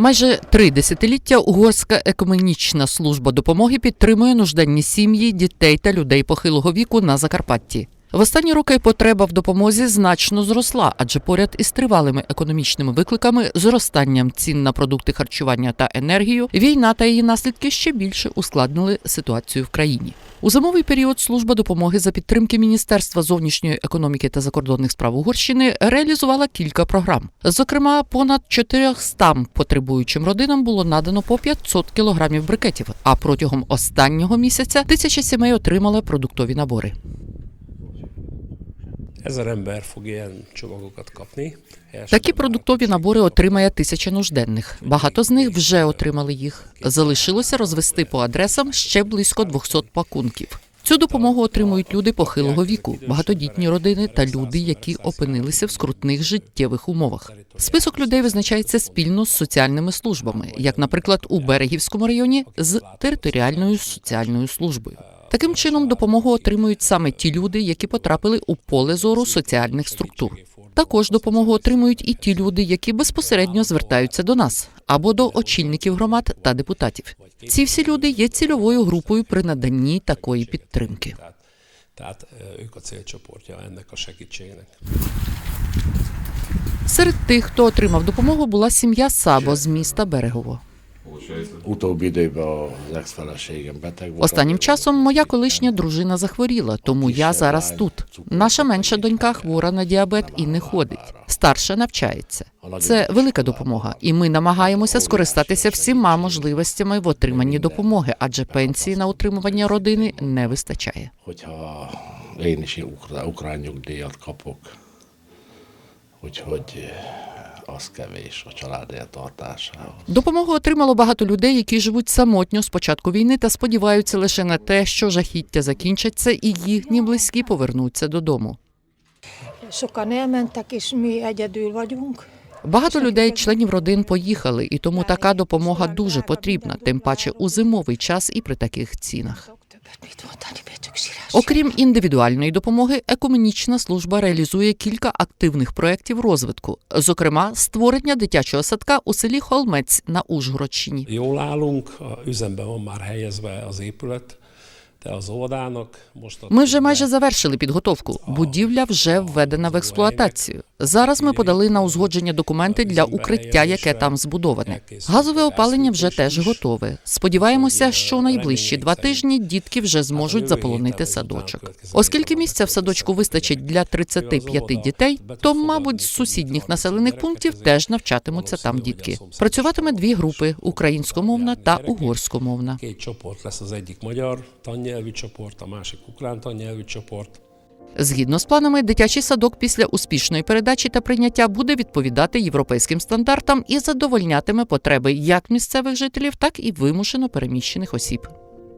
Майже три десятиліття угорська екуменічна служба допомоги підтримує нужденні сім'ї, дітей та людей похилого віку на Закарпатті. В останні роки потреба в допомозі значно зросла, адже поряд із тривалими економічними викликами, зростанням цін на продукти харчування та енергію, війна та її наслідки ще більше ускладнили ситуацію в країні. У зимовий період служба допомоги за підтримки Міністерства зовнішньої економіки та закордонних справ Угорщини реалізувала кілька програм. Зокрема, понад 400 потребуючим родинам було надано по 500 кілограмів брикетів. А протягом останнього місяця тисяча сімей отримали продуктові набори. Ezer. Такі продуктові набори отримає тисяча нужденних. Багато з них вже отримали їх. Залишилося розвести по адресам ще близько 200 пакунків. Цю допомогу отримують люди похилого віку, багатодітні родини та люди, які опинилися в скрутних життєвих умовах. Список людей визначається спільно з соціальними службами, як, наприклад, у Берегівському районі з територіальною соціальною службою. Таким чином, допомогу отримують саме ті люди, які потрапили у поле зору соціальних структур. Також допомогу отримують і ті люди, які безпосередньо звертаються до нас або до очільників громад та депутатів. Ці всі люди є цільовою групою при наданні такої підтримки. Серед тих, хто отримав допомогу, була сім'я Сабо з міста Берегово. Az ex-feleségem beteg volt. Останнім часом моя колишня дружина захворіла, тому я зараз тут. Наша менша донька хвора на діабет і не ходить. Старша навчається. Це велика допомога, і ми намагаємося скористатися всіма можливостями в отриманні допомоги, адже пенсії на утримування родини не вистачає. Hogyha én is az kevés a család eltartásához. Допомогу отримало багато людей, які живуть самотньо з початку війни та сподіваються лише на те, що жахіття закінчаться і їхні близькі повернуться додому. Sokan elmentek, és mi egyedül vagyunk. Багато людей, членів родин, поїхали, і тому така допомога дуже потрібна, тим паче у зимовий час і при таких цінах. Többet mit mondani. Окрім індивідуальної допомоги, екуменічна служба реалізує кілька активних проєктів розвитку, зокрема, створення дитячого садка у селі Холмець на Ужгородщині. Ми вже майже завершили підготовку. Будівля вже введена в експлуатацію. Зараз ми подали на узгодження документи для укриття, яке там збудоване. Газове опалення вже теж готове. Сподіваємося, що у найближчі два тижні дітки вже зможуть заполонити садочок. Оскільки місця в садочку вистачить для 35 дітей, то, мабуть, з сусідніх населених пунктів теж навчатимуться там дітки. Працюватиме дві групи: українськомовна та угорськомовна. Згідно з планами, дитячий садок після успішної передачі та прийняття буде відповідати європейським стандартам і задовольнятиме потреби як місцевих жителів, так і вимушено переміщених осіб.